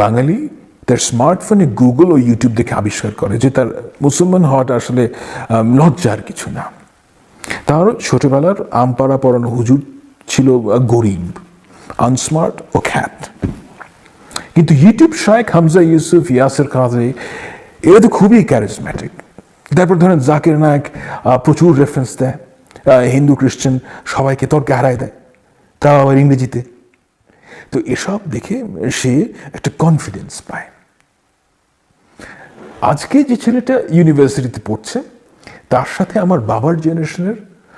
বাঙালি তার স্মার্টফোনে গুগল ও ইউটিউব দেখে আবিষ্কার করে যে তার মুসলমান হওয়াটা আসলে লজ্জার কিছু না। তার ছোটবেলার আমপাড়া পড়ানো হুজুর ছিল গরিব আনস্মার্ট ও খ্যাত। কিন্তু ইউটিউব শায়েখ হামজা ইউসুফ, ইয়াসের কাজে, এরা তো খুবই ক্যারিজম্যাটিক তারপর ধরেন জাকির নায়ক প্রচুর রেফারেন্স দেয়। হিন্দু, খ্রিস্টান সবাইকে তর্কে হারায় দেয়। তাও আবার ইংরেজিতে। তো এসব দেখে সে একটা কনফিডেন্স পায়। আজকে যে ছেলেটা ইউনিভার্সিটিতে পড়ছে, তার সাথে আমার বাবার জেনারেশনের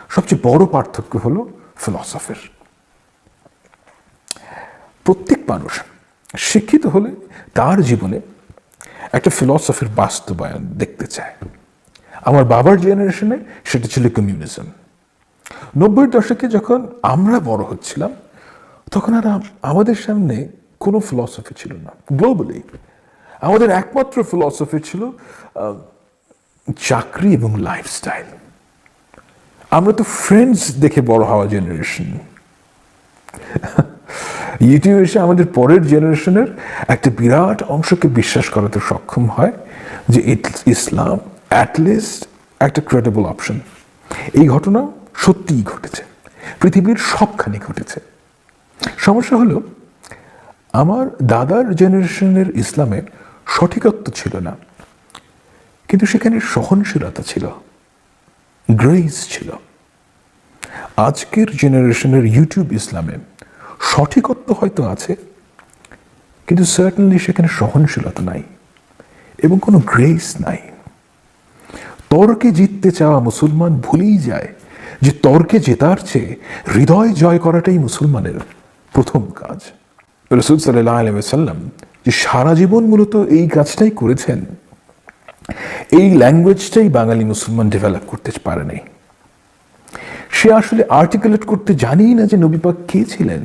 সবচেয়ে বড় পার্থক্য হলো ফিলসফির প্রত্যেক মানুষ শিক্ষিত হলে তার জীবনে একটা ফিলসফির বাস্তবায়ন দেখতে চায়। আমার বাবার জেনারেশনে সেটা ছিল কমিউনিজম নব্বই দশকে যখন আমরা বড় হচ্ছিলাম, তখন আর আমাদের সামনে কোনো ফিলসফি ছিল না। গ্লোবালি আমাদের একমাত্র ফিলসফি ছিল চাকরি এবং লাইফস্টাইল আমরা তো ফ্রেন্ডস দেখে বড় হওয়া জেনারেশন ইউটিউব এসে আমাদের পরের জেনারেশনের একটা বিরাট অংশকে বিশ্বাস করাতে সক্ষম হয় যে ইসলাম অ্যাটলিস্ট একটা ক্রেডিবল অপশন এই ঘটনা সত্যিই ঘটেছে। পৃথিবীর সবখানে ঘটেছে। সমস্যা হলো, আমার দাদার জেনারেশনের ইসলামের সঠিকত্ব ছিল না। কিন্তু সেখানে সহনশীলতা ছিল। গ্রেস ছিল। আজকের জেনারেশনের ইউটিউব ইসলামে সঠিকত্ব হয়তো আছে, কিন্তু সার্টেনলি সেখানে সহনশীলতা নাই এবং কোনো গ্রেস নাই। তর্কে জিততে চাওয়া মুসলমান ভুলেই যায়। যে তর্কে জেতার চেয়ে হৃদয় জয় করাটাই মুসলমানের প্রথম কাজ। রসুল সাল্লাহ আলসাল্লাম যে সারা জীবন মূলত এই কাজটাই করেছেন, এই ল্যাঙ্গুয়েজটাই বাঙালি মুসলমান ডেভেলপ করতে পারেনি সে আসলে আর্টিকুলেট করতে জানেই না যে নবীপাক কে ছিলেন,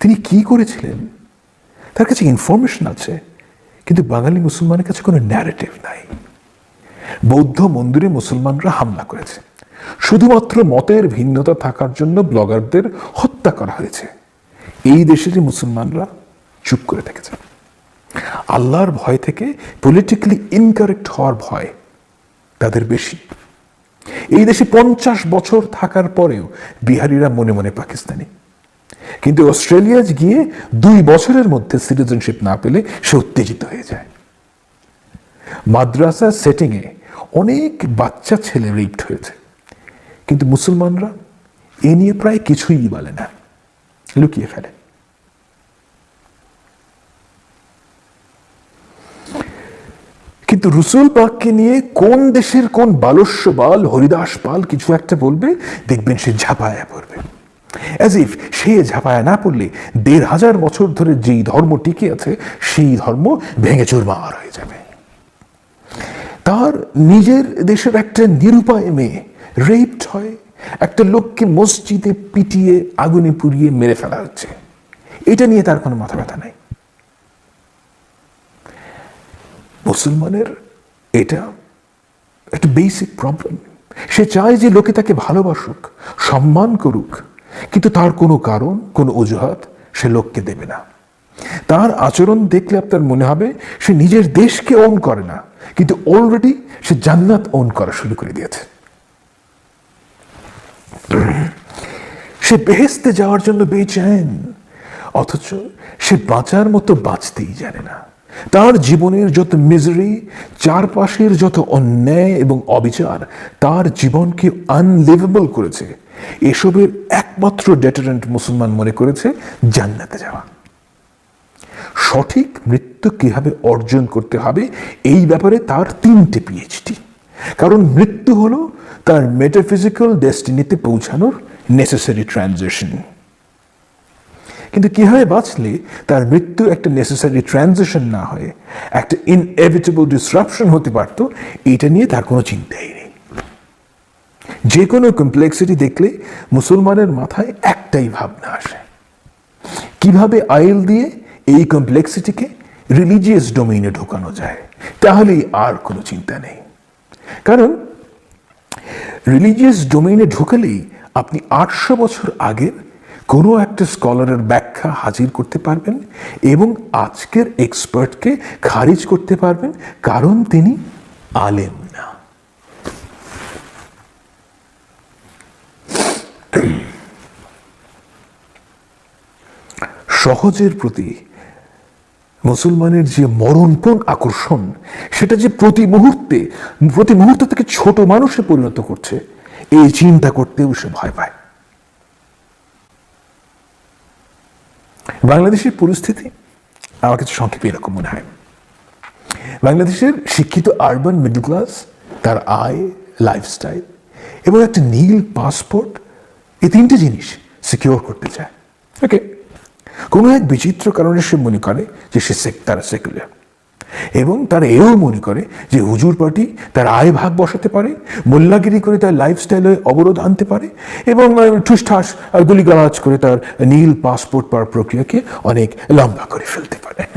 তিনি কি করেছিলেন। তার কাছে ইনফরমেশন আছে, কিন্তু বাঙালি মুসলমানের কাছে কোনো ন্যারেটিভ নাই। বৌদ্ধ মন্দিরে মুসলমানরা হামলা করেছে। শুধুমাত্র মতের ভিন্নতা থাকার জন্য ব্লগারদের হত্যা করা হয়েছে। এই দেশেরই মুসলমানরা চুপ করে থেকেছে আল্লাহর ভয় থেকে পলিটিক্যালি ইনকারেক্ট হওয়ার ভয় তাদের বেশি। এই দেশে পঞ্চাশ বছর থাকার পরেও বিহারিরা মনে মনে পাকিস্তানি। কিন্তু অস্ট্রেলিয়া গিয়ে দুই বছরের মধ্যে সিটিজেনশিপ না পেলে সে উত্তেজিত হয়ে যায়। মাদ্রাসা সেটিংয়ে অনেক বাচ্চা ছেলে রিপ্ট হয়েছে। কিন্তু মুসলমানরা এ নিয়ে প্রায় কিছুই বলে না। লুকিয়ে ফেলে। কিন্তু রুসুল পাককে নিয়ে কোন দেশের কোন বালস্য বাল হরিদাস পাল কিছু একটা বলবে, দেখবেন সে ঝাঁপায়া পড়বে। অ্যাজ ইফ সে ঝাঁপায়া না পড়লে দেড় হাজার বছর ধরে যেই ধর্ম টিকে আছে, সেই ধর্ম ভেঙে চুরমার হয়ে যাবে। তার নিজের দেশের একটা নিরুপায় মেয়ে রেপড হয়। একটা লোককে মসজিদে পিটিয়ে, আগুনে পুড়িয়ে মেরে ফেলা হচ্ছে। এটা নিয়ে তার কোনো মাথা ব্যথা নাই। মুসলমানের এটা একটা বেসিক প্রবলেম সে চায় যে লোকে তাকে ভালোবাসুক, সম্মান করুক, কিন্তু তার কোনো কারণ, কোনো অজুহাত সে লোককে দেবে না। তার আচরণ দেখলে আপনার মনে হবে সে নিজের দেশকে ওন করে না, কিন্তু অলরেডি সে জান্নাত ওন করা শুরু করে দিয়েছে। সে বেহেস্তে যাওয়ার জন্য বেচেন অথচ সে বাঁচার মতো বাঁচতেই জানে না। তার জীবনের যত মিজারি, চারপাশের যত অন্যায় এবং অবিচার, তার জীবনকে আনলিভেবল করেছে। এসবের একমাত্র ডেটারেন্ট মুসলমান মনে করেছে জান্নাতে যাওয়া। সঠিক মৃত্যু কীভাবে অর্জন করতে হবে, এই ব্যাপারে তার তিনটে পিএইচডি কারণ মৃত্যু হলো তার মেটাফিজিক্যাল ডেস্টিনিতে পৌঁছানোর নেসেসারি ট্রানজিশন কিন্তু কীভাবে বাঁচলে তার মৃত্যু একটা নেসেসারি ট্রানজিশন না হয়ে একটা ইনএভিটেবল ডিসরাপশন হতে পারত, এটা নিয়ে তার কোনো চিন্তাই নেই। যে কোনো কমপ্লেক্সিটি দেখলে মুসলমানের মাথায় একটাই ভাবনা আসে। কীভাবে আইল দিয়ে এই কমপ্লেক্সিটিকে রিলিজিয়াস ডোমেইনে ঢোকানো যায়, তাহলেই আর কোনো চিন্তা নেই। কারণ রিলিজিয়াস ডোমেইনে ঢুকালেই আপনি আটশো বছর আগের কোনো একটা স্কলারের ব্যাখ্যা হাজির করতে পারবেন এবং আজকের এক্সপার্টকে খারিজ করতে পারবেন, কারণ তিনি আলেম না। সহজের প্রতি মুসলমানের যে মরণপণ আকর্ষণ, সেটা যে প্রতি মুহূর্তে, প্রতি মুহূর্ত থেকে ছোট মানুষে পরিণত করছে, এই চিন্তা করতেও সে ভয় পায়। বাংলাদেশের পরিস্থিতি আমার কাছে সংক্ষেপে এরকম মনে হয়। বাংলাদেশের শিক্ষিত আরবান মিডল ক্লাস তার আয় লাইফস্টাইল এবং একটা নীল পাসপোর্ট এই তিনটে জিনিস সিকিওর করতে চায়। ওকে কোনো এক বিচিত্র কারণে সে মনে করে যে সে তারা সেকুলার এবং তারা এও মনে করে যে হুজুর পার্টি তার আয় ভাগ বসাতে পারে, মোল্লাগিরি করে তার লাইফস্টাইলে অবরোধ আনতে পারে, এবং ঠুসঠাস গুলিগালাজ করে তার নীল পাসপোর্ট পাওয়ার প্রক্রিয়াকে অনেক লম্বা করে ফেলতে পারে।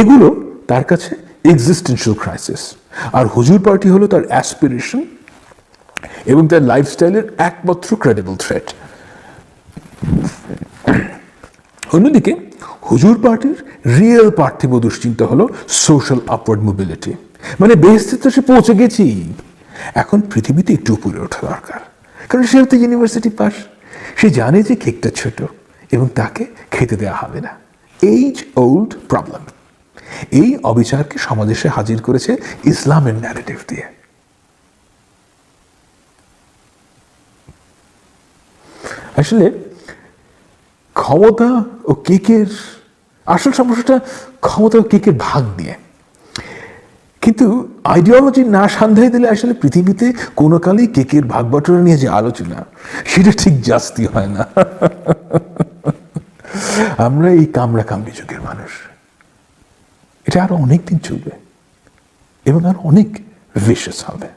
এগুলো তার কাছে এক্সিস্টেন্সিয়াল ক্রাইসিস আর হুজুর পার্টি হলো তার অ্যাসপিরেশন এবং তার লাইফস্টাইলের একমাত্র ক্রেডিবল থ্রেট অন্যদিকে, হুজুর পার্টির রিয়েল পার্থিব দুশ্চিন্তা হলো সোশ্যাল আপওয়ার্ড মোবিলিটি মানে বেহেস্তে তো সে পৌঁছে গেছি এখন পৃথিবীতে একটু উপরে ওঠা দরকার। কারণ সে তো ইউনিভার্সিটি পাস। সে জানে যে কেকটা ছোট এবং তাকে খেতে দেওয়া হবে না। এইজ ওল্ড প্রবলেম এই অবিচারকে সমাজে সে হাজির করেছে ইসলামের ন্যারেটিভ দিয়ে। আসলে ক্ষমতা ও কেকের, আসল সমস্যাটা ক্ষমতা ও কেকের ভাগ নিয়ে। কিন্তু আইডিওলজি না সান্ধ্যায় দিলে আসলে পৃথিবীতে কোনো কালেই কেকের ভাগ বটরা নিয়ে যে আলোচনা, সেটা ঠিক জাস্তি হয় না। আমরা এই কামড়া কামড়ি যুগের মানুষ। এটা আরও অনেক দিন চলবে এবং আরও অনেক ভিশাস হবে।